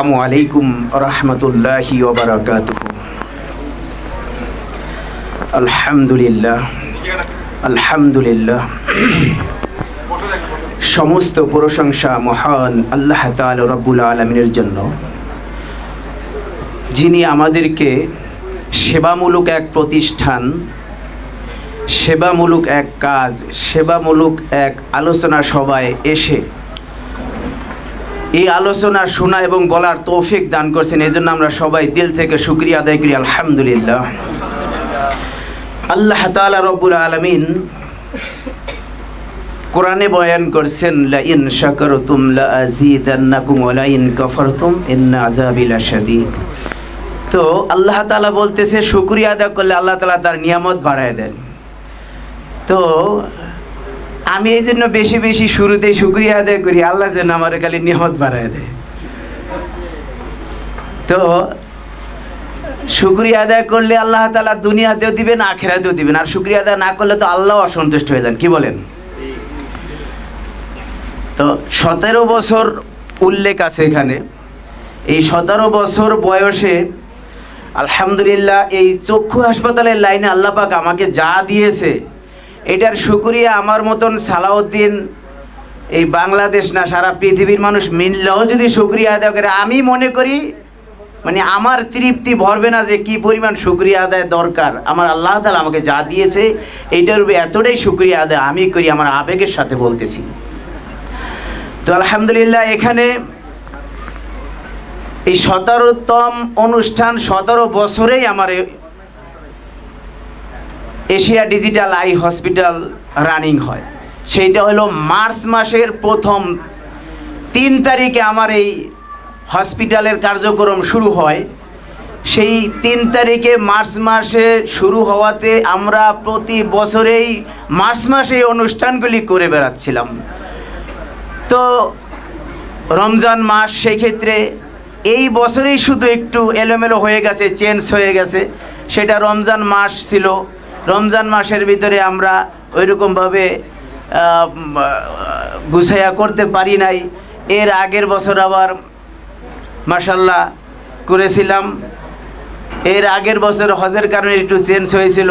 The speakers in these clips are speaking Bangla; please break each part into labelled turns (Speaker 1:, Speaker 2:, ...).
Speaker 1: আসসালামু আলাইকুম রহমতুল্লাহি আলহামদুলিল্লাহ আলহামদুলিল্লাহ। সমস্ত প্রশংসা মহান আল্লাহ তাল রব্বুল আলমিনের জন্য। যিনি আমাদেরকে সেবামূলক এক প্রতিষ্ঠান, সেবামূলক এক কাজ, সেবামূলক এক আলোচনা সভায় এসে এই আলোচনা শোনা এবং বলার তৌফিক দান করছেন। এই জন্য আমরা সবাই দিল থেকে শুক্রিয়া আদায় করি, আলহামদুলিল্লাহ। আল্লাহ তালা রব্বুল আলমিন কোরআনে বয়ান করছেন লা ইন শাকারতুম লা আযীদান্নাকুম ওয়া লা ইন কাফারতুম ইন্না আযাবি তো আল্লাহ তাআলা বলতেছে, শুকরিয়া আদায় করলে আল্লাহ তাআলা তার নিয়ামত বাড়ায় দেন। তো আমি এই জন্য বেশি বেশি শুরুতেই শুক্রিয়া আদায় করি, আল্লাহ যেন আমার খালি নিহত বাড়ায় দেয়। তো শুক্রিয়া আদায় করলে আল্লাহ তালা দুনিয়াতেও দিবেন, আখেরাতেও দিবেন। আর শুক্রিয়া আদায় না করলে তো আল্লাহ অসন্তুষ্ট হয়ে যান। কি বলেন? তো সতেরো বছর উল্লেখ আছে এখানে। এই সতেরো বছর বয়সে আলহামদুলিল্লাহ এই চক্ষু হাসপাতালের লাইনে আল্লাহ পাক আমাকে যা দিয়েছে এটার শুক্রিয়া আমার মতন সালাউদ্দিন, এই বাংলাদেশ না, সারা পৃথিবীর মানুষ মিললেও যদি শুক্রিয়া আদায় করে, আমি মনে করি মানে আমার তৃপ্তি ভরবে না যে কি পরিমাণ শুক্রিয়া আদায় দরকার। আমার আল্লাহ তালা আমাকে যা দিয়েছে, এইটার উপরে এতটাই শুক্রিয়া আদায় আমি করি আমার আবেগের সাথে বলতেছি। তো আলহামদুলিল্লাহ, এখানে এই সতেরোতম অনুষ্ঠান, সতেরো বছরেই আমার Asia digital eye hospital running হয়। সেইটা হলো মার্চ মাসের প্রথম তিন তারিখে আমার এই হসপিটালের কার্যক্রম শুরু হয়। সেই তিন তারিখে মার্চ মাসে শুরু হওয়াতে আমরা প্রতি বছরেই মার্চ মাসে এই অনুষ্ঠানগুলি করে বেড়াচ্ছিলাম। তো রমজান মাস সেই ক্ষেত্রে এই বছরেই শুধু একটু এলোমেলো হয়ে গেছে চেঞ্জ হয়ে গেছে। সেটা রমজান মাস ছিল। রমজান মাসের ভিতরে আমরা ওইরকমভাবে গুছাইয়া করতে পারি নাই। এর আগের বছর আবার মাসাল্লাহ করেছিলাম। এর আগের বছর হজের কারণে একটু চেঞ্জ হয়েছিল।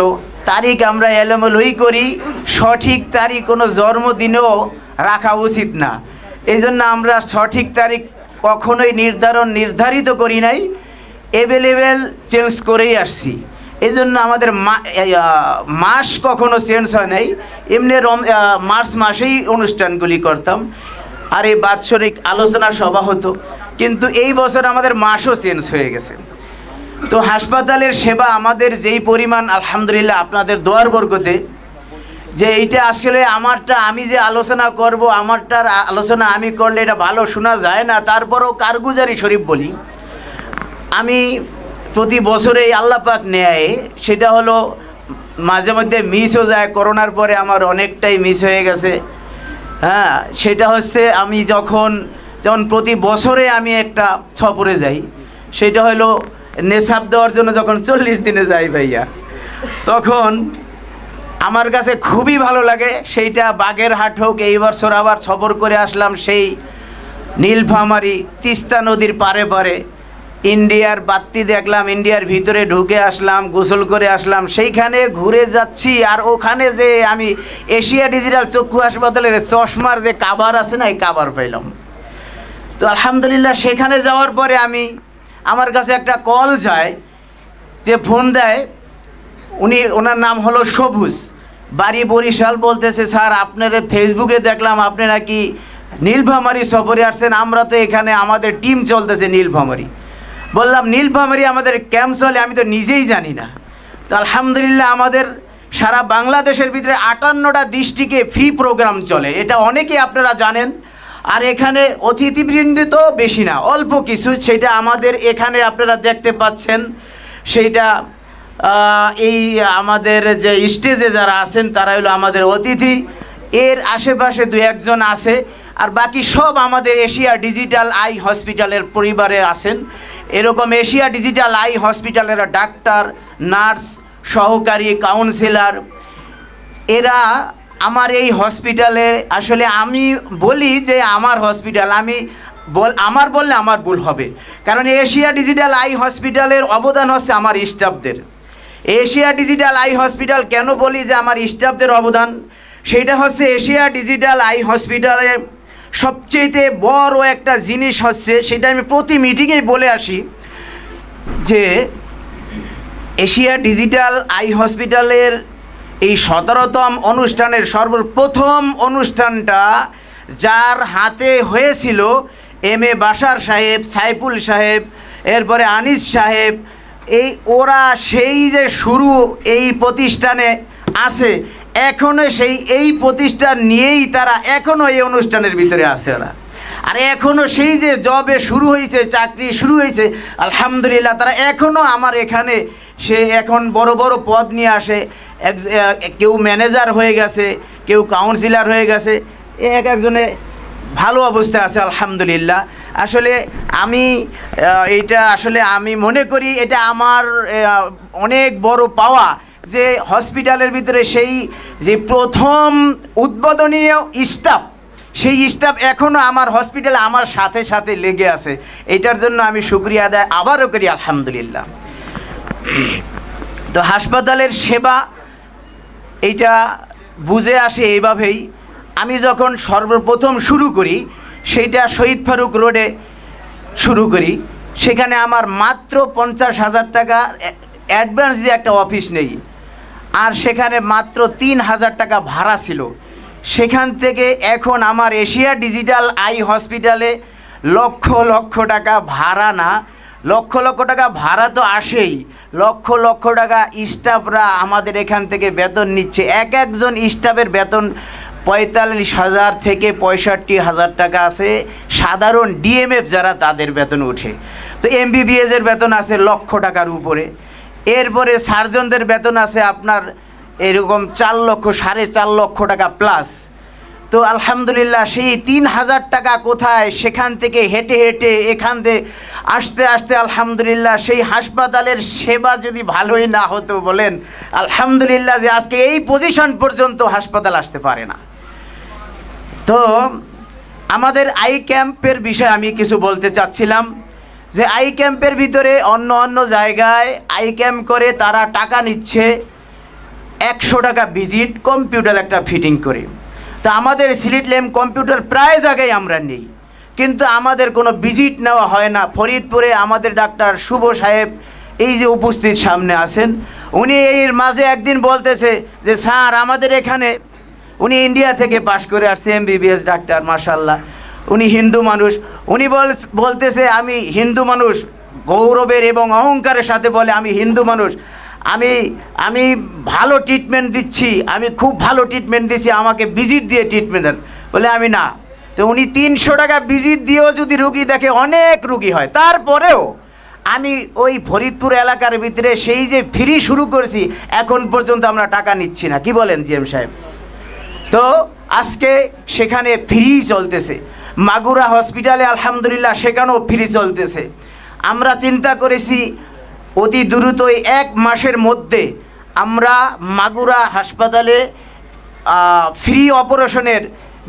Speaker 1: তারিখ আমরা এলোমেলোই করি, সঠিক তারিখ কোনো জন্মদিনেও রাখা উচিত না। এই জন্য আমরা সঠিক তারিখ কখনোই নির্ধারণ নির্ধারিত করি নাই। এভেলেবেল চেঞ্জ করেই আসছি। এই জন্য আমাদের মাস কখনো চেঞ্জ হয় নাই। এমনি রম মার্চ মাসেই অনুষ্ঠানগুলি করতাম। আর এই বাৎসরিক আলোচনা সভা হতো। কিন্তু এই বছর আমাদের মাসও চেঞ্জ হয়ে গেছে। তো হাসপাতালের সেবা আমাদের যেই পরিমাণ, আলহামদুলিল্লাহ, আপনাদের দোয়ার বর্গতে যে এইটা আসলে আমারটা আমি যে আলোচনা করব, আমারটার আলোচনা আমি করলে এটা ভালো শোনা যায় না। তারপরও কারগুজারি শরীফ বলি। আমি প্রতি বছরে এই আল্লাহ পাক নেয়। সেটা হলো, মাঝে মধ্যে মিসও যায়, করোনার পরে আমার অনেকটাই মিস হয়ে গেছে। হ্যাঁ সেটা হচ্ছে আমি যখন যেমন প্রতি বছরে আমি একটা সফরে যাই, সেটা হলো নেশাব দেওয়ার জন্য যখন চল্লিশ দিনে যাই ভাইয়া, তখন আমার কাছে খুবই ভালো লাগে। সেইটা বাগের হাট হোক, এই বছর আবার সফর করে আসলাম সেই নীলফামারি তিস্তা নদীর পারে পারে। ইন্ডিয়ার বাত্তি দেখলাম, ইন্ডিয়ার ভিতরে ঢুকে আসলাম, গোসল করে আসলাম, সেইখানে ঘুরে যাচ্ছি। আর ওখানে যে আমি এশিয়া ডিজিটাল চক্ষু হাসপাতালের চশমার যে কাভার আছে না, এই কাভার পাইলাম। তো আলহামদুলিল্লাহ, সেখানে যাওয়ার পরে আমি, আমার কাছে একটা কল যায়, যে ফোন দেয়। উনি, ওনার নাম হলো সবুজ। বাড়ি বরিশাল বলতেছে, স্যার, আপনার ফেসবুকে দেখলাম, আপনি নাকি নীলফামারি সফরে আসছেন। আমরা তো এখানে, আমাদের টিম চলতেছে নীলফামারি। বললাম নীলফামারি আমাদের ক্যাম্প চলে, আমি তো নিজেই জানি না। তো আলহামদুলিল্লাহ আমাদের সারা বাংলাদেশের ভিতরে আটান্নটা ডিস্ট্রিক্টে ফ্রি প্রোগ্রাম চলে। এটা অনেকেই আপনারা জানেন। আর এখানে অতিথিবৃন্দ তো বেশি না, অল্প কিছু। সেটা আমাদের এখানে আপনারা দেখতে পাচ্ছেন। সেইটা এই আমাদের যে স্টেজে যারা আছেন, তারা হলো আমাদের অতিথি। এর আশেপাশে দু একজন আছে। আর বাকি সব আমাদের এশিয়া ডিজিটাল আই হসপিটালের পরিবারে আছেন। এরকম এশিয়া ডিজিটাল আই হসপিটালের ডাক্তার, নার্স, সহকারী কাউন্সিলর, এরা আমার এই হসপিটালে, আসলে আমি বলি যে আমার হসপিটাল, আমি বল, আমার বললে আমার ভুল হবে। কারণ এশিয়া ডিজিটাল আই হসপিটালের অবদান হচ্ছে আমার স্টাফদের। এশিয়া ডিজিটাল আই হসপিটাল কেন বলি যে আমার স্টাফদের অবদান? সেটা হচ্ছে এশিয়া ডিজিটাল আই হসপিটালে সবচেয়েতে বড় একটা জিনিস হচ্ছে, সেটা আমি প্রতি মিটিংয়েই বলে আসি, যে এশিয়া ডিজিটাল আই হসপিটালের এই সতেরোতম অনুষ্ঠানের সর্বপ্রথম অনুষ্ঠানটা যার হাতে হয়েছিল এম এ বাসার সাহেব, সাইফুল সাহেব, এরপরে আনিস সাহেব, এই ওরা সেই যে শুরু, এই প্রতিষ্ঠানে আছে এখনও সেই এই প্রতিষ্ঠান নিয়েই তারা এখনও এই অনুষ্ঠানের ভিতরে আছে ওরা। আর এখনও সেই যে জবে শুরু হয়েছে, চাকরি শুরু হয়েছে, আলহামদুলিল্লাহ তারা এখনও আমার এখানে সে এখন বড় বড় পদ নিয়ে আসে। কেউ ম্যানেজার হয়ে গেছে, কেউ কাউন্সিলর হয়ে গেছে এক একজনে ভালো অবস্থায় আছে, আলহামদুলিল্লাহ। আসলে আমি এইটা আসলে আমি মনে করি এটা আমার অনেক বড় পাওয়া। যে হসপিটালের ভিতরে সেই যে প্রথম উদ্বোধনীয় স্টাফ, সেই স্টাফ এখনও আমার হসপিটালে আমার সাথে সাথে লেগে আছে। এটার জন্য আমি শুক্রিয়া আদায় আবারও করি, আলহামদুলিল্লাহ। তো হাসপাতালের সেবা, এইটা বুঝে আসে এইভাবেই আমি যখন সর্বপ্রথম শুরু করি, সেইটা শহীদ ফারুক রোডে শুরু করি। সেখানে আমার মাত্র পঞ্চাশ হাজার টাকা অ্যাডভান্স দিয়ে একটা অফিস নেই। আর সেখানে মাত্র তিন হাজার টাকা ভাড়া ছিল। সেখান থেকে এখন আমার এশিয়া ডিজিটাল আই হসপিটালে লক্ষ লক্ষ টাকা ভাড়া না। লক্ষ লক্ষ টাকা ভাড়া তো আসেই। লক্ষ লক্ষ টাকা স্টাফরা আমাদের এখান থেকে বেতন নিচ্ছে। এক একজন স্টাফের বেতন পঁয়তাল্লিশ হাজার থেকে পঁয়ষট্টি হাজার টাকা আছে। সাধারণ ডিএমএফ যারা তাদের বেতন ওঠে। তো এমবিবিএসের বেতন আছে লক্ষ টাকার উপরে। এরপরে সার্জনদের বেতন আছে আপনার এরকম চার লক্ষ, সাড়ে চার লক্ষ টাকা প্লাস তো আলহামদুলিল্লাহ সেই তিন হাজার টাকা কোথায়? সেখান থেকে হেঁটে হেঁটে এখান থেকে আসতে আসতে আলহামদুলিল্লাহ সেই হাসপাতালের সেবা যদি ভালোই না হতো বলেন, আলহামদুলিল্লাহ যে আজকে এই পজিশন পর্যন্ত হাসপাতাল আসতে পারে না। তো আমাদের আই ক্যাম্পের বিষয়ে আমি কিছু বলতে চাচ্ছিলাম। যে আই ক্যাম্পের ভিতরে অন্য অন্য জায়গায় আই ক্যাম্প করে তারা টাকা নিচ্ছে একশো টাকা ভিজিট, কম্পিউটার একটা ফিটিং করে। তো আমাদের সিলিট ল্যাম্প কম্পিউটার প্রায় জায়গায় আমরা নেই। কিন্তু আমাদের কোনো ভিজিট নেওয়া হয় না। ফরিদপুরে আমাদের ডাক্তার শুভ সাহেব এই যে উপস্থিত সামনে আছেন, উনি এর মাঝে একদিন বলতেছে যে, স্যার, আমাদের এখানে, উনি ইন্ডিয়া থেকে পাশ করে আসছে এমবিবিএস ডাক্তার মাশাল্লাহ উনি হিন্দু মানুষ। উনি বল বলতেছে, আমি হিন্দু মানুষ। গৌরবের এবং অহংকারের সাথে বলে আমি হিন্দু মানুষ। আমি আমি ভালো ট্রিটমেন্ট দিচ্ছি। আমি খুব ভালো ট্রিটমেন্ট দিচ্ছি। আমাকে ভিজিট দিয়ে ট্রিটমেন্ট দেন। বলে, আমি না। তো উনি তিনশো টাকা ভিজিট দিয়েও যদি রুগী দেখে, অনেক রুগী হয়। তারপরেও আমি ওই ফরিদপুর এলাকার ভিতরে সেই যে ফ্রি শুরু করেছি, এখন পর্যন্ত আমরা টাকা নিচ্ছি না। কি বলেন জিএম সাহেব? তো আজকে সেখানে ফ্রি চলতেছে। মাগুরা হসপিটালে আলহামদুলিল্লাহ সেখানেও ফ্রি চলতেছে। আমরা চিন্তা করেছি, অতি দ্রুত এক মাসের মধ্যে আমরা মাগুরা হাসপাতালে ফ্রি অপারেশনের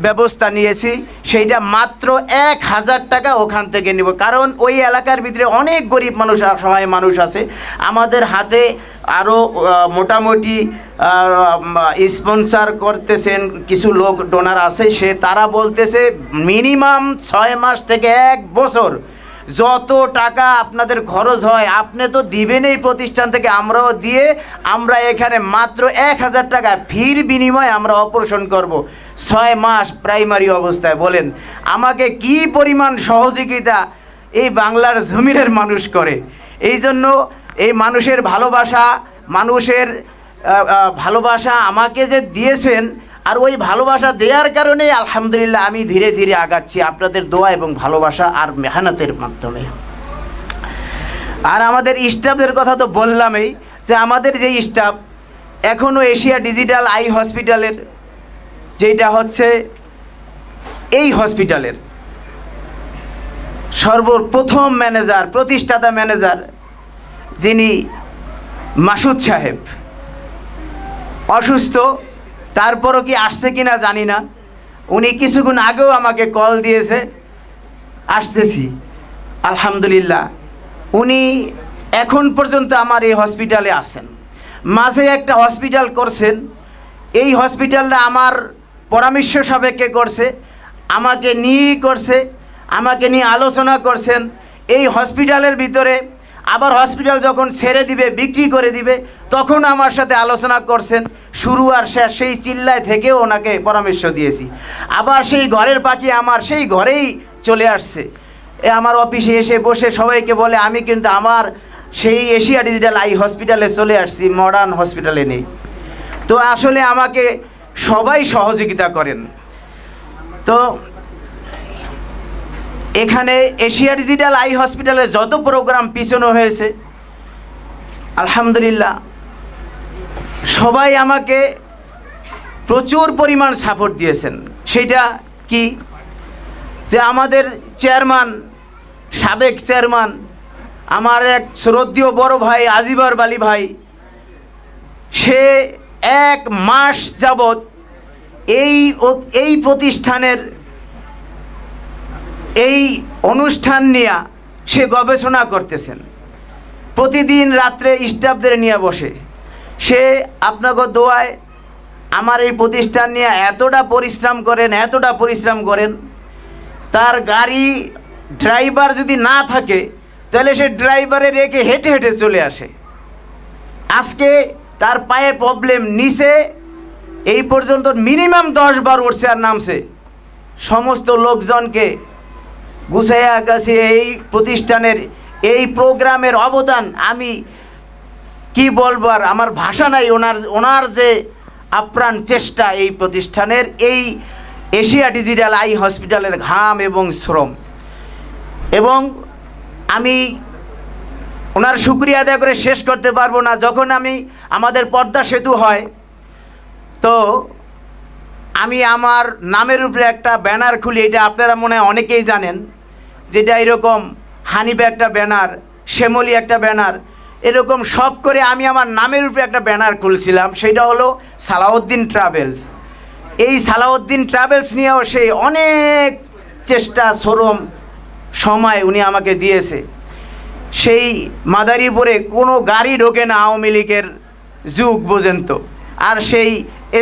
Speaker 1: ব্যবস্থা নিয়েছি। সেইটা মাত্র এক হাজার টাকা ওখান থেকে নিব। কারণ ওই এলাকার ভিতরে অনেক গরিব মানুষ সবাই মানুষ আছে। আমাদের হাতে আরও মোটামুটি স্পন্সার করতেছেন কিছু লোক ডোনার আছে, সে তারা বলতেছে মিনিমাম ছয় মাস থেকে এক বছর। যত টাকা আপনাদের খরচ হয়, আপনি তো দিবেন এই প্রতিষ্ঠান থেকে, আমরাও দিয়ে আমরা এখানে মাত্র এক হাজার টাকা ফির বিনিময়ে আমরা অপারেশন করব। ছয় মাস প্রাইমারি অবস্থায়, বলেন। আমাকে কি পরিমাণ সহযোগিতা এই বাংলার জমিনের মানুষ করে? এই জন্য এই মানুষের ভালোবাসা মানুষের ভালোবাসা আমাকে যে দিয়েছেন আর ওই ভালোবাসা দেওয়ার কারণে আলহামদুলিল্লাহ আমি ধীরে ধীরে আগাচ্ছি আপনাদের দোয়া এবং ভালোবাসা আর মেহনতের মাধ্যমে। আর আমাদের স্টাফদের কথা তো বললামই যে আমাদের যে স্টাফ এখনও এশিয়া ডিজিটাল আই হসপিটালের, যেটা হচ্ছে এই হসপিটালের সর্বপ্রথম ম্যানেজার, প্রতিষ্ঠাতা ম্যানেজার যিনি মাসুদ সাহেব। অসুস্থ, তারপরও কি আসছে কি না জানি না। উনি কিছুক্ষণ আগেও আমাকে কল দিয়েছে, আসতেছি। আলহামদুলিল্লাহ, উনি এখন পর্যন্ত আমার এই হসপিটালে আছেন। মাঝে একটা হসপিটাল করছেন, এই হসপিটালটা আমার পরামর্শ সাপেক্ষে করছে, আমাকে নিয়েই করছে, আমাকে নিয়ে আলোচনা করছেন। এই হসপিটালের ভিতরে আবার হসপিটাল যখন ছেড়ে দিবে, বিক্রি করে দিবে, তখন আমার সাথে আলোচনা করছেন। শুরু আর শেষ, সেই চিল্লায় থেকেও ওনাকে পরামর্শ দিয়েছি। আবার সেই ঘরের পাখি আমার, সেই ঘরেই চলে আসছে। এ আমার অফিসে এসে বসে সবাইকে বলে, আমি কিন্তু আমার সেই এশিয়া ডিজিটাল আই হসপিটালে চলে আসছি মডার্ন হসপিটালে নেই। তো আসলে আমাকে সবাই সহযোগিতা করেন। তো এখানে এশিয়া ডিজিটাল আই হসপিটালে যত প্রোগ্রাম পিছনো হয়েছে, আলহামদুলিল্লাহ, সবাই আমাকে প্রচুর পরিমাণ সাপোর্ট দিয়েছেন। সেটা কি? যে আমাদের চেয়ারম্যান সাবেক চেয়ারম্যান আমার এক শ্রদ্ধীয় বড় ভাই আজিবার বালি ভাই, সে এক মাস যাবৎ এই এই প্রতিষ্ঠানের এই অনুষ্ঠান নিয়ে সে গবেষণা করতেছেন। প্রতিদিন রাত্রে স্টাফদের নিয়ে বসে। সে আপনাকে দোয়ায়, আমার এই প্রতিষ্ঠান নিয়ে এতটা পরিশ্রম করেন, এতটা পরিশ্রম করেন, তার গাড়ি ড্রাইভার যদি না থাকে, তাহলে সে ড্রাইভারে রেখে হেঁটে হেঁটে চলে আসে। আজকে তার পায়ে প্রবলেম নিচে, এই পর্যন্ত মিনিমাম দশ বার উঠছে আর নামছে। সমস্ত লোকজনকে গুছাইয়া কাছে এই প্রতিষ্ঠানের, এই প্রোগ্রামের অবদান আমি কি বলব আর আমার ভাষা নাই, ওনার ওনার যে আপ্রাণ চেষ্টা এই প্রতিষ্ঠানের, এই এশিয়া ডিজিটাল আই হসপিটালের ঘাম এবং শ্রম। এবং আমি ওনার শুক্রিয়া আদায় করে শেষ করতে পারব না, যখন আমি আমাদের পদ্মা সেতু হয়, তো আমি আমার নামের উপরে একটা ব্যানার খুলি, এটা আপনারা মনে হয় অনেকেই জানেন। যেটা এরকম হানিবে একটা ব্যানার, শ্যামলি একটা ব্যানার, এরকম শখ করে আমি আমার নামের উপরে একটা ব্যানার খুলছিলাম, সেটা হলো সালাউদ্দিন ট্রাভেলস। এই সালাউদ্দিন ট্রাভেলস নিয়েও সেই অনেক চেষ্টা, শ্রম, সময় উনি আমাকে দিয়েছে। সেই মাদারীপুরে কোনো গাড়ি ঢোকে না আওয়ামী লীগের যুগ পর্যন্ত। আর সেই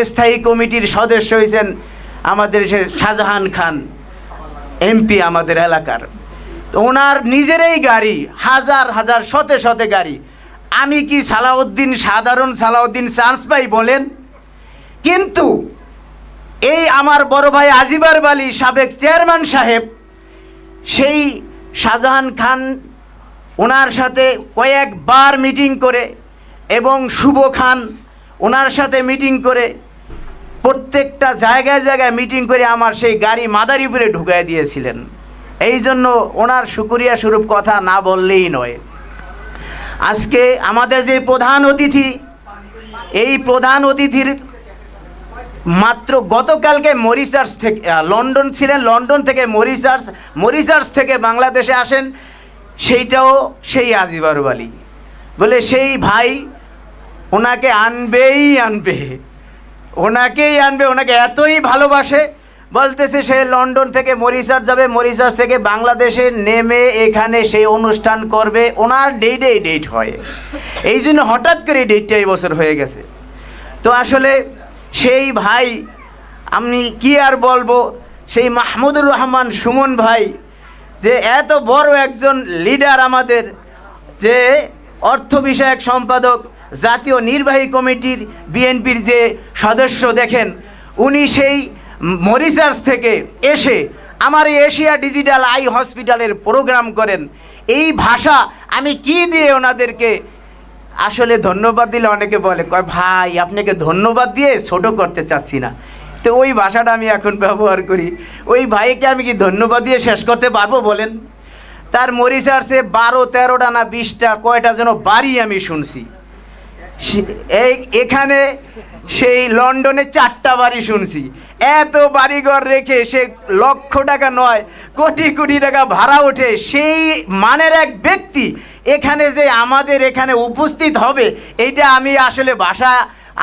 Speaker 1: স্থায়ী কমিটির সদস্য হয়েছেন আমাদের সে শাহজাহান খান, এমপি আমাদের এলাকার। ওনার নিজেরই গাড়ি, হাজার হাজার, শতে শতে গাড়ি। আমি কি সালাউদ্দিন সাধারণ সালাউদ্দিন চান্স পাই বলেন? কিন্তু এই আমার বড় ভাই আজিবার বালি সাবেক চেয়ারম্যান সাহেব, সেই শাহজাহান খান ওনার সাথে কয়েকবার মিটিং করে এবং শুভ খান ওনার সাথে মিটিং করে প্রত্যেকটা জায়গায় জায়গায় মিটিং করে আমার সেই গাড়ি মাদারীপুরে ঢুকাই দিয়েছিলেন। এই জন্য ওনার সুকুরিয়া স্বরূপ কথা না বললেই নয়। আজকে আমাদের যে প্রধান অতিথি, এই প্রধান অতিথির মাত্র গতকালকে মরিসার্স থেকে লন্ডন ছিলেন, লন্ডন থেকে মরিসার্স মরিসার্স থেকে বাংলাদেশে আসেন, সেইটাও সেই আজিবার বালি বলে সেই ভাই ওনাকে আনবেই আনবে। ওনাকেই আনবে, ওনাকে এতই ভালোবাসে বলতেছে সে লন্ডন থেকে মরিসাস যাবে মরিসাস থেকে বাংলাদেশে নেমে এখানে সেই অনুষ্ঠান করবে। ওনার ডেটেই ডেট হয়। এই জন্য হঠাৎ করে ডেটটা এই বছর হয়ে গেছে। তো আসলে সেই ভাই, আমি কি আর বলব, সেই মাহমুদুর রহমান সুমন ভাই যে এত বড় একজন লিডার আমাদের, যে অর্থ বিষয়ক সম্পাদক, জাতীয় নির্বাহী কমিটির বিএনপির যে সদস্য দেখেন, উনি সেই মরিসার্স থেকে এসে আমার এশিয়া ডিজিটাল আই হসপিটালের প্রোগ্রাম করেন। এই ভাষা আমি কি দিয়ে ওনাদেরকে আসলে ধন্যবাদ দিলে অনেকে বলে, কয়, ভাই, আপনাকে ধন্যবাদ দিয়ে ছোট করতে চাচ্ছি না। তো ওই ভাষাটা আমি এখন ব্যবহার করি। ওই ভাইকে আমি কি ধন্যবাদ দিয়ে শেষ করতে পারব বলেন? তার মরিচার্সে বারো তেরোটা না বিশটা কয়টা যেন বাড়ি আমি শুনছি। এই, এখানে সেই লন্ডনে চারটা বাড়ি শুনছি। এত বাড়িঘর রেখে সে লক্ষ টাকা নয়, কোটি কোটি টাকা ভাড়া ওঠে, সেই মানের এক ব্যক্তি এখানে যে আমাদের এখানে উপস্থিত হবে, এইটা আমি আসলে ভাষা,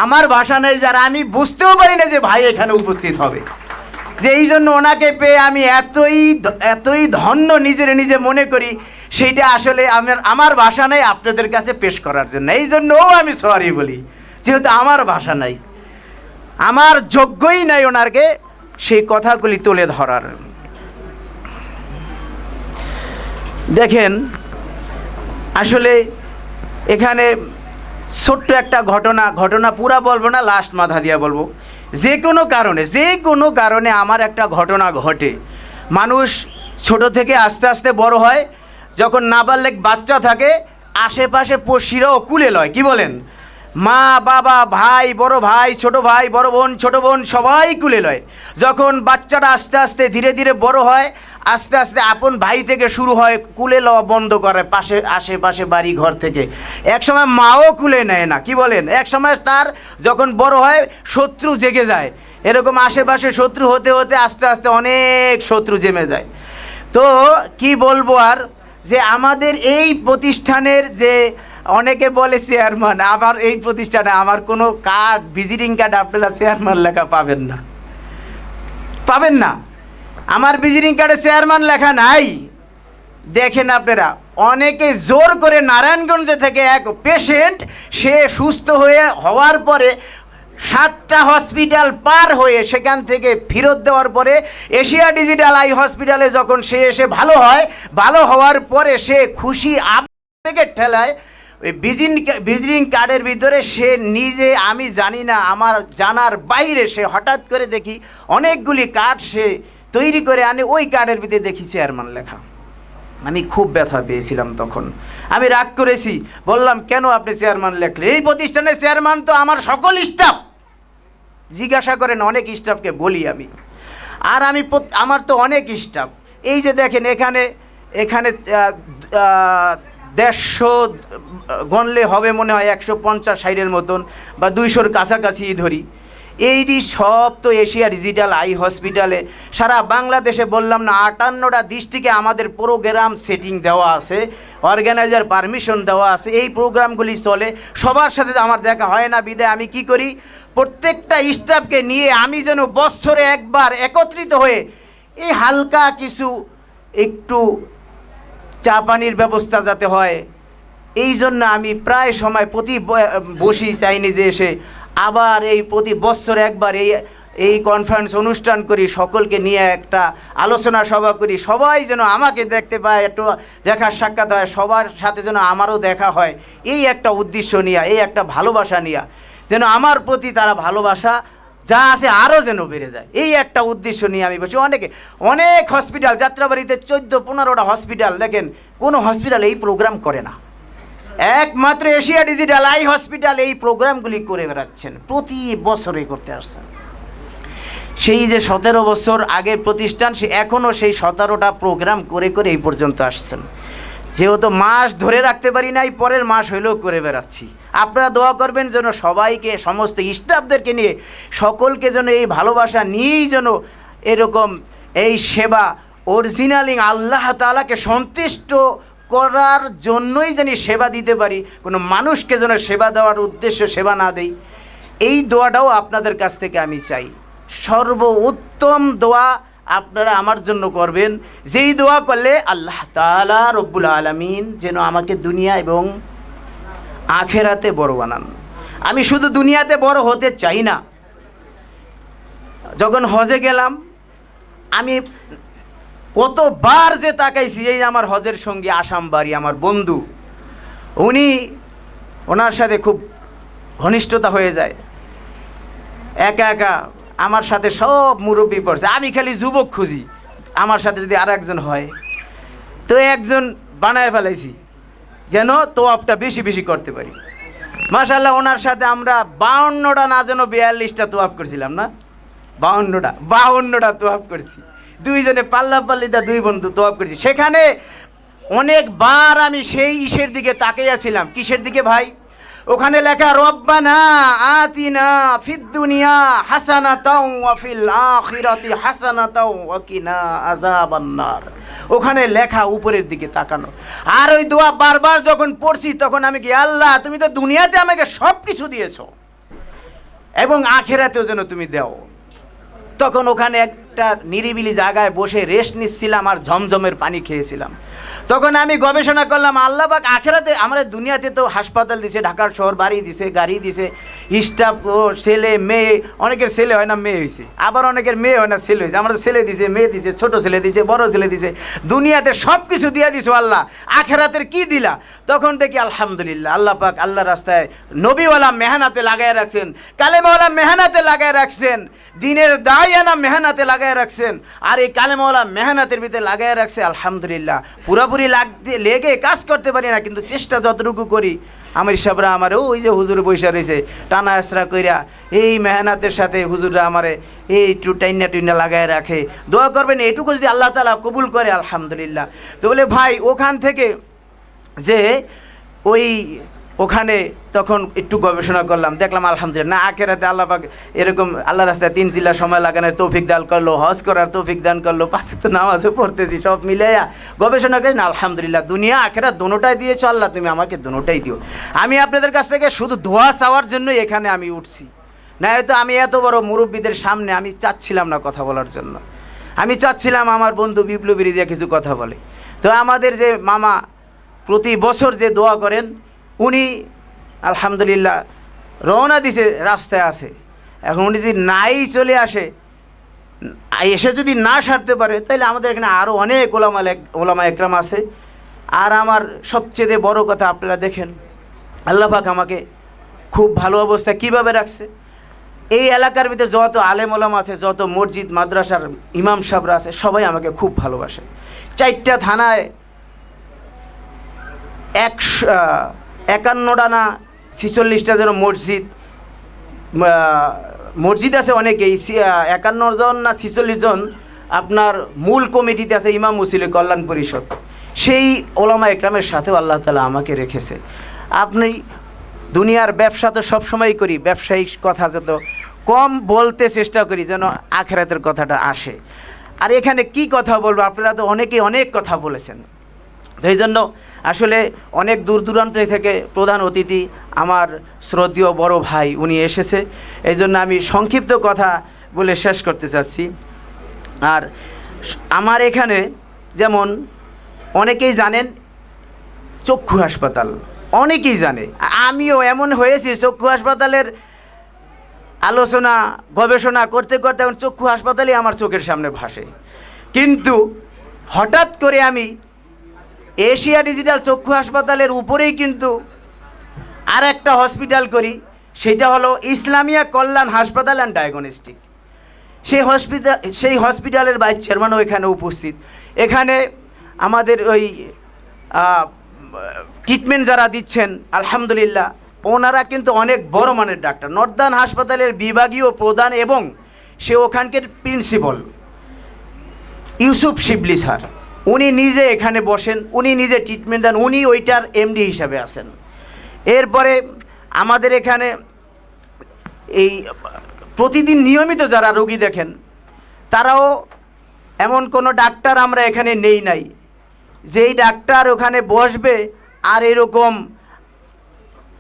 Speaker 1: আমার ভাষা নেই, যারা আমি বুঝতেও পারি না যে ভাই এখানে উপস্থিত হবে। যে এই জন্য ওনাকে পেয়ে আমি এতই এতই ধন্য নিজের নিজে মনে করি, সেইটা আসলে আমার আমার ভাষা নেই আপনাদের কাছে পেশ করার জন্য। এই জন্যও আমি সরি বলি, যেহেতু আমার ভাষা নাই। আমার যোগ্যই নাই ওনারকে, সেই কথাগুলি তুলে ধরার। দেখেন, আসলে এখানে ছোট্ট একটা ঘটনা ঘটনা পুরা বলব না লাস্ট মাথা দিয়া বলব। যে কোনো কারণে, যে কোনো কারণে আমার একটা ঘটনা ঘটে। মানুষ ছোট থেকে আস্তে আস্তে বড় হয়, যখন নাবালেক বাচ্চা থাকে, আশেপাশে পড়শিরাও কুলে লয়, কি বলেন? মা, বাবা, ভাই, বড় ভাই, ছোট ভাই, বড় বোন, ছোট বোন, সবাই কুলে লয়। যখন বাচ্চাটা আস্তে আস্তে ধীরে ধীরে বড় হয়, আস্তে আস্তে আপন ভাই থেকে শুরু হয়, কুলে লওয়া বন্ধ করে পাশে, আশেপাশে বাড়ি, ঘর থেকে। একসময় মাও কুলে নেয় না, কি বলেন? একসময় তার যখন বড় হয়, শত্রু জেগে যায়। এরকম আশেপাশে শত্রু হতে হতে আস্তে আস্তে অনেক শত্রু জেমে যায়। তো কি বলব আর? যে আমাদের এই প্রতিষ্ঠানের যে অনেকে বলে চেয়ারম্যান আমার এই প্রতিষ্ঠানে আমার কোনো কার্ড ভিজিটিং কার্ড আপনারা চেয়ারম্যান লেখা পাবেন না। পাবেন না। আমার ভিজিটিং কার্ডে চেয়ারম্যান লেখা নাই। দেখেন আপনারা, অনেকে জোর করে নারায়ণগঞ্জে থেকে এক পেশেন্ট সে সুস্থ হয়ে, হওয়ার পরে সাতটা হসপিটাল পার হয়ে সেখান থেকে ফেরত দেওয়ার পরে এশিয়া ডিজিটাল আই হসপিটালে যখন সে এসে ভালো হয়, ভালো হওয়ার পরে সে খুশি আবেগের ঠেলায় ভিজিং ভিজিটিং কার্ডের ভিতরে সে নিজে, আমি জানি না, আমার জানার বাইরে সে হঠাৎ করে দেখি অনেকগুলি কার্ড সে তৈরি করে আনে, ওই কার্ডের ভিতরে দেখি চেয়ারম্যান লেখা। আমি খুব ব্যথা পেয়েছিলাম তখন। আমি রাগ করেছি, বললাম, কেন আপনি চেয়ারম্যান লেখলেন? এই প্রতিষ্ঠানের চেয়ারম্যান তো আমার সকল স্টাফ। জিজ্ঞাসা করেন, অনেক স্টাফকে বলি আমি। আর আমি আমার তো অনেক স্টাফ। এই যে দেখেন, এখানে এখানে দেড়শো গণলে হবে মনে হয় একশো পঞ্চাশ সাইডের মতন বা দুইশোর কাছাকাছি ধরি। এইটি সব তো এশিয়া ডিজিটাল, আই হসপিটালে। সারা বাংলাদেশে বললাম না, আটান্নটা ডিস্ট্রিক্টে আমাদের প্রোগ্রাম সেটিং দেওয়া আছে, অর্গানাইজার পারমিশন দেওয়া আছে, এই প্রোগ্রামগুলি চলে। সবার সাথে আমার দেখা হয় না বিদায়, আমি কি করি? প্রত্যেকটা স্টাফকে নিয়ে আমি যেন বৎসরে একবার একত্রিত হয়ে এই হালকা কিছু একটু চা পানির ব্যবস্থা যাতে হয়। এই জন্য আমি প্রায় সময় প্রতি বসি চাইনি যে এসে আবার এই প্রতি বছর একবার এই এই কনফারেন্স অনুষ্ঠান করি, সকলকে নিয়ে একটা আলোচনা সভা করি। সবাই যেন আমাকে দেখতে পায়, একটু দেখার সাক্ষাৎ হয়, সবার সাথে যেন আমারও দেখা হয়। এই একটা উদ্দেশ্য নিয়ে, এই একটা ভালোবাসা নিয়ে। যেন আমার প্রতি তারা ভালোবাসা যা আছে আরও যেন বেড়ে যায়। এই একটা উদ্দেশ্য নিয়ে আমি বসি অনেকে অনেক হসপিটাল যাত্রাবাড়িতে চোদ্দ, পনেরোটা হসপিটাল দেখেন, কোনো হসপিটাল এই প্রোগ্রাম করে না। একমাত্র এশিয়া ডিজিটাল আই হসপিটাল এই প্রোগ্রামগুলি করে বেড়াচ্ছেন, প্রতি বছরে করতে আসছেন। সেই যে সতেরো বছর আগের প্রতিষ্ঠান, সে এখনও সেই সতেরোটা প্রোগ্রাম করে করে এই পর্যন্ত আসছেন। যেহেতু মাস ধরে রাখতে পারি নাই, পরের মাস হইলেও করে বেড়াচ্ছি। আপনারা দোয়া করবেন যেন সবাইকে, সমস্ত স্টাফদেরকে নিয়ে সকলকে যেন এই ভালোবাসা নিয়েই যেন এরকম এই সেবা অরিজিনালিং আল্লাহ তালাকে সন্তুষ্ট করার জন্যই যেন সেবা দিতে পারি, কোনো মানুষকে যেন সেবা দেওয়ার উদ্দেশ্য সেবা না দেই। এই দোয়াটাও আপনাদের কাছ থেকে আমি চাই। সর্ব উত্তম দোয়া আপনারা আমার জন্য করবেন। যেই দোয়া করলে আল্লাহ তালা রব্বুল আলমিন যেন আমাকে দুনিয়া এবং আখেরাতে বড় বানান। আমি শুধু দুনিয়াতে বড় হতে চাই না। যখন হজে গেলাম, আমি কতবার যে তাকাইছি, এই আমার হজের সঙ্গে আসাম বাড়ি, আমার বন্ধু, উনি ওনার সাথে খুব ঘনিষ্ঠতা হয়ে যায়। একা একা আমার সাথে সব মুরব্বী পড়ছে। আমি খালি যুবক খুঁজি। আমার সাথে যদি আর একজন হয়। তো একজন বানায় ফেলাইছি। যেন তোয়াপটা বেশি বেশি করতে পারি। মাশাল্লাহ ওনার সাথে আমরা বাউন্নটা না যেন বিয়াল্লিশটা তোয়াপ করছিলাম না? বাউন্নটা বাউন্নটা তোয়াপ করছি। দুইজনে পাল্লা পাল্লিটা দুই বন্ধু তোয়াপ করছি। সেখানে অনেকবার আমি সেই ইসের দিকে তাকিয়েছিলাম কিসের দিকে ভাই? ওখানে লেখা, রব্বানা আতিনা ফিদ দুনিয়া হাসানাতাও ওয়া ফিল আখিরাতি হাসানাতাও ওয়া কিনা আযাবান্নার। ওখানে লেখা উপরের দিকে তাকানো। আর ওই দোয়া বারবার যখন পড়ছি, তখন আমি কি, আল্লাহ, তুমি তো দুনিয়াতে আমাকে সব কিছু দিয়েছ এবং আখেরাতেও যেন তুমি দাও। তখন ওখানে এক একটা নিরিবিলি জায়গায় বসে রেস্ট নিচ্ছিলাম আর ঝমঝমের পানি খেয়েছিলাম। তখন আমি গবেষণা করলাম, আল্লাহ পাক আখেরাতে আমাদের দুনিয়াতে তো হাসপাতাল দিছে, ঢাকার শহর, বাড়ি দিছে, গাড়ি দিছে স্টাফ ও ছেলে, মেয়ে, অনেকের ছেলে হয় না, মেয়ে হয়েছে আবার অনেকের মেয়ে হয় না, ছেলে হয়েছে আমাদের ছেলে দিছে, মেয়ে দিছে, ছোট ছেলে দিছে, বড় ছেলে দিছে। দুনিয়াতে সব কিছু দিয়ে দিছো আল্লাহ, আখেরাতের কি দিলা? তখন দেখি আলহামদুলিল্লাহ, আল্লাহ পাক আল্লাহ রাস্তায় নবীওয়ালা মেহনাতে লাগায় রাখছেন, কালেমাওয়ালা মেহনাতে লাগায় রাখছেন, দিনের দায়ানা মেহনাতে লাগায় রাখছেন। আর এই কালেমাওয়ালা মেহনাতের ভিতরে লাগায় রাখছে, আলহামদুলিল্লাহ। পুরাপুরি লাগতে, লেগে কাজ করতে পারি না, কিন্তু চেষ্টা যতটুকু করি, আমার হিসাবরা আমার ওই যে হুজুর বৈশা রয়েছে, টানা আসরা কইরা, এই মেহনাতের সাথে হুজুররা আমারে এই একটু টাইনা টুইনা লাগায় রাখে। দোয়া করবেন, এটুকু যদি আল্লাহ তালা কবুল করে, আলহামদুলিল্লাহ। তো বলে, ভাই, ওখান থেকে যে ওই ওখানে তখন একটু গবেষণা করলাম, দেখলাম আলহামদুলিল্লাহ, না, আখেরাতে আল্লাহ এরকম আল্লাহ রাস্তায় তিন জিল্লা সময় লাগানোর তৌফিক দান করল, হজ করার তৌফিক দান করল পাশে তো নামাজও পড়তেছি, সব মিলাইয়া গবেষণা করে না, আলহামদুলিল্লাহ, দুনিয়া আখেরা দোনোটাই দিয়েছ, আল্লাহ তুমি আমাকে দোনোটাই দিও। আমি আপনাদের কাছ থেকে শুধু ধোয়া চাওয়ার জন্যই এখানে আমি উঠছি। না হয়তো আমি এত বড় মুরব্বীদের সামনে আমি চাচ্ছিলাম না কথা বলার জন্য। আমি চাচ্ছিলাম আমার বন্ধু বিপ্লবীর দিয়ে কিছু কথা বলে। তো আমাদের যে মামা প্রতি বছর যে দোয়া করেন উনি, আলহামদুলিল্লাহ, রওনা দিছে, রাস্তায় আছে। এখন উনি যদি নাই চলে আসে এসে যদি না সারতে পারে তাহলে আমাদের এখানে আরও অনেক ওলামা ওলামা একরাম আছে। আর আমার সবচেয়ে বড় কথা আপনারা দেখেন, আল্লাহ পাক আমাকে খুব ভালো অবস্থায় কীভাবে রাখছে। এই এলাকার ভিতরে যত আলেম ওলাম আছে, যত মসজিদ, মাদ্রাসার ইমাম সাহরা আছে, সবাই আমাকে খুব ভালোবাসে। চারটা থানায় একশো একান্নটা না ছিচল্লিশটা যেন মসজিদ মসজিদ আছে অনেকেই একান্ন জন না ছিচল্লিশ জন, আপনার মূল কমিটিতে আছে ইমাম মুসিলি কল্যাণ পরিষদ। সেই ওলামা একরামের সাথেও আল্লাহ তালা আমাকে রেখেছে। আপনি দুনিয়ার ব্যবসা তো সবসময় করি, ব্যবসায়িক কথা যত কম বলতে চেষ্টা করি যেন আখেরাতের কথাটা আসে। আর এখানে কি কথা বলব, আপনারা তো অনেকেই অনেক কথা বলেছেন। তো এই জন্য আসলে অনেক দূর দূরান্ত থেকে প্রধান অতিথি আমার শ্রদ্ধীয় বড় ভাই, উনি এসেছে। এই জন্য আমি সংক্ষিপ্ত কথা বলে শেষ করতে চাচ্ছি। আর আমার এখানে যেমন অনেকেই জানেন, চক্ষু হাসপাতাল। অনেকেই জানে। আমিও এমন হয়েছি, চক্ষু হাসপাতালের আলোচনা, গবেষণা করতে করতে এখন চক্ষু হাসপাতালই আমার চোখের সামনে ভাসে। কিন্তু হঠাৎ করে আমি এশিয়া ডিজিটাল চক্ষু হাসপাতালের উপরেই কিন্তু আর একটা হসপিটাল করি, সেটা হলো ইসলামিয়া কল্যাণ হাসপাতাল অ্যান্ড ডায়াগনস্টিক সেই হসপিটাল সেই হসপিটালের ভাইস চেয়ারম্যানও এখানে উপস্থিত। এখানে আমাদের ওই ট্রিটমেন্ট যারা দিচ্ছেন, আলহামদুলিল্লাহ, ওনারা কিন্তু অনেক বড় মানের ডাক্তার। নর্দার্ন হাসপাতালের বিভাগীয় প্রধান এবং সে ওখানকার প্রিন্সিপাল ইউসুফ শিবলি স্যার। উনি নিজে এখানে বসেন, উনি নিজে ট্রিটমেন্ট দেন, উনি ওইটার এমডি হিসাবে আছেন। এরপরে আমাদের এখানে এই প্রতিদিন নিয়মিত যারা রোগী দেখেন, তারাও এমন কোনো ডাক্তার আমরা এখানে নেই নাই। যেই ডাক্তার ওখানে বসবে, আর এরকম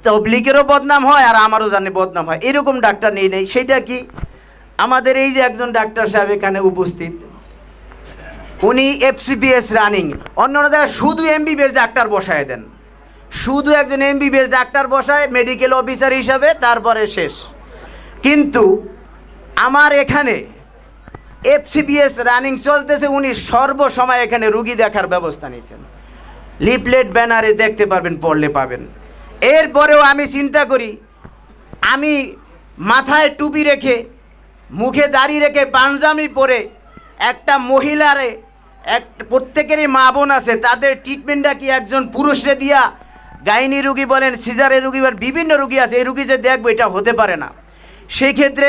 Speaker 1: তবলিগেরও বদনাম হয়, আর আমারও জানে বদনাম হয়। এরকম ডাক্তার নেই নেই। সেটা কি? আমাদের এই যে একজন ডাক্তার সাহেব এখানে উপস্থিত উনি এফসিপিএস রানিং অন্য অন্য জায়গায় শুধু এমবিবিএস ডাক্তার বসায় দেন। শুধু একজন এমবিবিএস ডাক্তার বসায় মেডিকেল অফিসার হিসাবে তারপরে শেষ। কিন্তু আমার এখানে এফসিপিএস রানিং চলতেছে, উনি সর্বসময় এখানে রুগী দেখার ব্যবস্থা নিয়েছেন। লিফলেট ব্যানারে দেখতে পারবেন, পড়লে পাবেন। এরপরেও আমি চিন্তা করি, আমি মাথায় টুপি রেখে, মুখে দাড়ি রেখে পাঞ্জামি পরে একটা মহিলারে এক, প্রত্যেকেরই মা বোন আছে, তাদের ট্রিটমেন্টটা কি একজন পুরুষরে দিয়া? গাইনি রুগী বলেন, সিজারের রুগী বলেন, বিভিন্ন রুগী আছে, এই রুগী যে দেখব, এটা হতে পারে না। সেই ক্ষেত্রে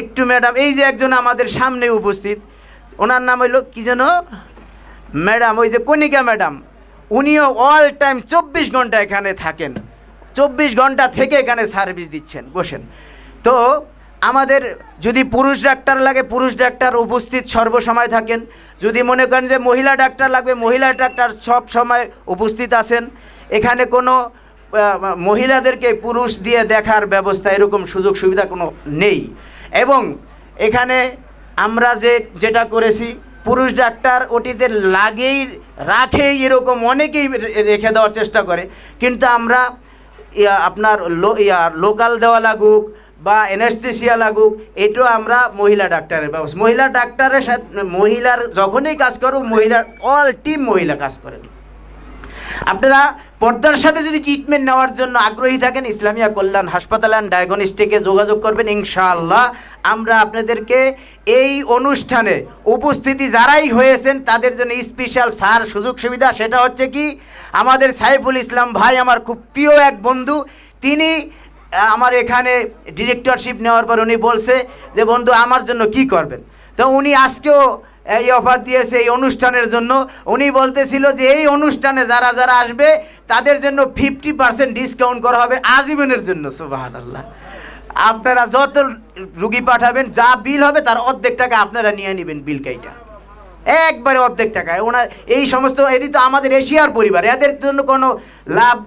Speaker 1: একটু ম্যাডাম এই যে একজন আমাদের সামনে উপস্থিত, ওনার নাম হইল, কি যেন? ম্যাডাম ওই যে কণিকা ম্যাডাম উনিও অল টাইম চব্বিশ ঘণ্টা এখানে থাকেন। চব্বিশ ঘণ্টা থেকে এখানে সার্ভিস দিচ্ছেন, বসেন। তো আমাদের যদি পুরুষ ডাক্তার লাগে, পুরুষ ডাক্তার উপস্থিত সর্বসময় থাকেন। যদি মনে করেন যে মহিলা ডাক্তার লাগবে, মহিলা ডাক্তার সব সময় উপস্থিত আছেন। এখানে কোনো মহিলাদেরকে পুরুষ দিয়ে দেখার ব্যবস্থা এরকম সুযোগ সুবিধা কোনো নেই। এবং এখানে আমরা যে, যেটা করেছি, পুরুষ ডাক্তার ওটিতে লাগেই, রাখেই এরকম অনেকেই রেখে দেওয়ার চেষ্টা করে। কিন্তু আমরা আপনার লোকাল দেওয়া লাগুক বা এনেস্থেসিয়া লাগুক এটাও আমরা মহিলা ডাক্তারের ব্যবস্থা। মহিলা ডাক্তারের সাথে, মহিলার যখনই কাজ করো মহিলার অল টিম মহিলা কাজ করেন। আপনারা পর্দার সাথে যদি ট্রিটমেন্ট নেওয়ার জন্য আগ্রহী থাকেন, ইসলামিয়া কল্যাণ হাসপাতাল অ্যান্ড ডায়াগনস্টিকে যোগাযোগ করবেন, ইনশাআল্লাহ। আমরা আপনাদেরকে এই অনুষ্ঠানে উপস্থিতি যারাই হয়েছেন, তাদের জন্য স্পেশাল সার সুযোগ সুবিধা, সেটা হচ্ছে কি, আমাদের সাইফুল ইসলাম ভাই, আমার খুব প্রিয় এক বন্ধু, তিনি আমার এখানে ডিরেক্টরশিপ নেওয়ার পর উনি বলছে যে, বন্ধু, আমার জন্য কি করবেন? তো উনি আজকেও এই অফার দিয়েছে এই অনুষ্ঠানের জন্য। উনি বলতেছিল যে, এই অনুষ্ঠানে যারা যারা আসবে, তাদের জন্য ফিফটি পার্সেন্ট ডিসকাউন্ট করা হবে আজীবনের জন্য সুবাহান আল্লাহ আপনারা যত রুগী পাঠাবেন, যা বিল হবে, তার অর্ধেক টাকা আপনারা নিয়ে নেবেন বিল কাইটা। একবারে অর্ধেক টাকায়। ওনার এই সমস্ত, এটি তো আমাদের এশিয়ার পরিবার, এদের জন্য কোনো লাভ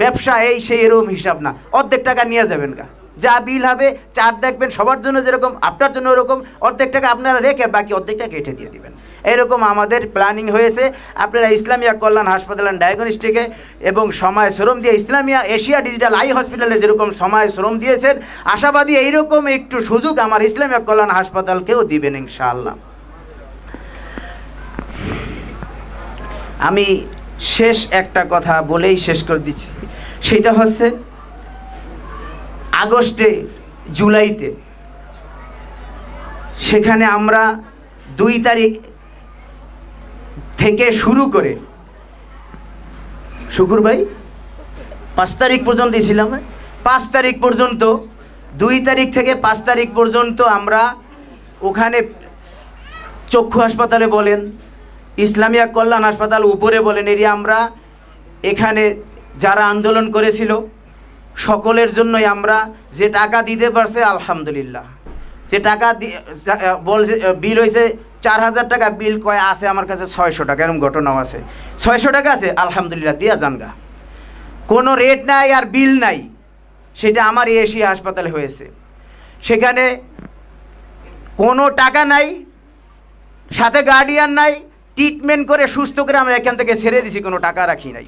Speaker 1: ব্যবসা এই সেই এরকম হিসাব না। অর্ধেক টাকা নিয়ে যাবেন গা। যা বিল হবে, চার দেখবেন, সবার জন্য যেরকম, আপনার জন্য ওরকম, অর্ধেক টাকা আপনারা রেখে বাকি অর্ধেক টাকা কেটে দিয়ে দিবেন। এরকম আমাদের প্ল্যানিং হয়েছে। আপনারা ইসলামিয়া কল্যাণ হাসপাতাল অ্যান্ড ডায়াগনস্টিকে এবং সময় শ্রম দিয়ে ইসলামিয়া এশিয়া ডিজিটাল আই হসপিটালে যেরকম সময় শ্রম দিয়েছেন, আশাবাদী এইরকম একটু সুযোগ আমার ইসলামিয়া কল্যাণ হাসপাতালকেও দিবেন ইনশাআল্লাহ। আমি শেষ একটা কথা বলেই শেষ করে দিচ্ছি। সেটা হচ্ছে আগস্টে জুলাইতে। সেখানে আমরা দুই তারিখ থেকে শুরু করে, শুকুর ভাই, পাঁচ তারিখ পর্যন্ত ছিলাম পাঁচ তারিখ পর্যন্ত, দুই তারিখ থেকে পাঁচ তারিখ পর্যন্ত আমরা ওখানে চক্ষু হাসপাতালে বলেন, ইসলামিয়া কল্যাণ হাসপাতাল উপরে বলেন এরি আমরা এখানে যারা আন্দোলন করেছিল, সকলের জন্যই আমরা যে টাকা দিতে পারছে, আলহামদুলিল্লাহ। যে টাকা বলছে বিল হয়েছে চার হাজার টাকা, বিল কয় আছে আমার কাছে ছয়শো টাকা, এরকম ঘটনাও আছে। ছয়শো টাকা আছে, আলহামদুলিল্লাহ, দিয়া জানগা কোনো রেট নাই আর বিল নাই, সেটা আমার এসি হাসপাতালে হয়েছে। সেখানে কোনো টাকা নাই, সাথে গার্ডিয়ান নাই ট্রিটমেন্ট করে সুস্থ করে আমরা এখান থেকে ছেড়ে দিছি, কোনো টাকা রাখি নাই।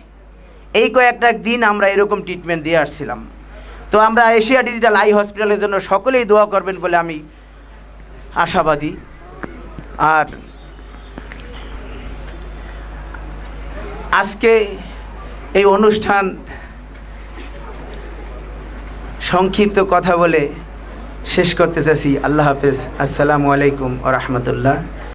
Speaker 1: এই কয়েকটা দিন আমরা এরকম ট্রিটমেন্ট দিয়ে আসছিলাম। তো আমরা এশিয়া ডিজিটাল আই হসপিটালের জন্য সকলেই দোয়া করবেন বলে আমি আশাবাদী। আর আজকে এই অনুষ্ঠান সংক্ষিপ্ত কথা বলে শেষ করতে চাচ্ছি আল্লাহ হাফেজ। আসসালামু আলাইকুম ও রহমতুল্লাহ।